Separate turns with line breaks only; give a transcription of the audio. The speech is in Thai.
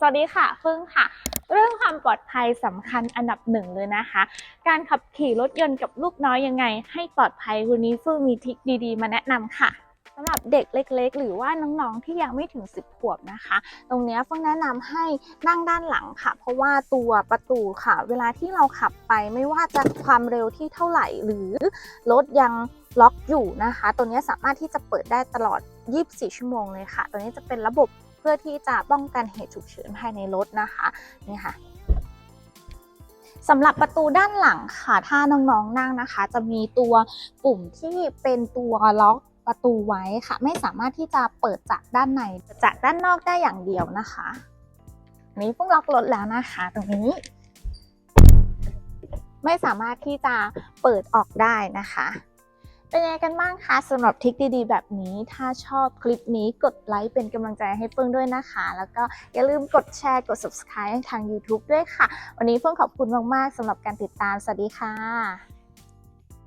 สวัสดีค่ะฟึ่งค่ะ เรื่องความปลอดภัยสำคัญอันดับหนึ่งเลยนะคะ การขับขี่รถยนต์กับลูกน้อยยังไง ให้ปลอดภัยวันนี้ฟึ่งมีทิคดีๆ มาแนะนำค่ะสำหรับเด็กเล็ก ๆ หรือว่าน้องๆที่ยังไม่ถึง 10 ขวบนะคะ ตรงนี้เฟึ่งแนะนำให้นั่งด้านหลังค่ะ เพราะว่าตัวประตูค่ะ เวลาที่เราขับไปไม่ว่าจะความเร็วที่เท่าไหร่ หรือรถยังล็อกอยู่นะคะ ตัวนี้สามารถที่จะเปิดได้ตลอด 24 ชั่วโมงเลยค่ะ ตัวนี้จะเป็นระบบ เพื่อที่จะป้องกันเหตุฉุกเฉินภายในรถนะคะนี่ค่ะสำหรับประตูด้านหลังค่ะ ถ้าน้องๆนั่งนะคะ จะมีตัวปุ่มที่เป็นตัวล็อกประตูไว้ค่ะ ไม่สามารถที่จะเปิดจากด้านในจากด้านนอกได้อย่างเดียวนะคะนนี้เพิ่งล็อกรถแล้วนะคะ ตรงนี้ ไม่สามารถที่จะเปิดออกได้นะคะ เป็นยังไงกันบ้างคะสำหรับทริคดีๆ แบบนี้ ถ้าชอบคลิปนี้กดไลค์เป็นกำลังใจให้เฟิงด้วยนะคะ แล้วก็อย่าลืมกดแชร์กด subscribe ทาง YouTube ด้วยค่ะ วันนี้เฟิงขอบคุณมากๆสำหรับการติดตาม สวัสดีค่ะ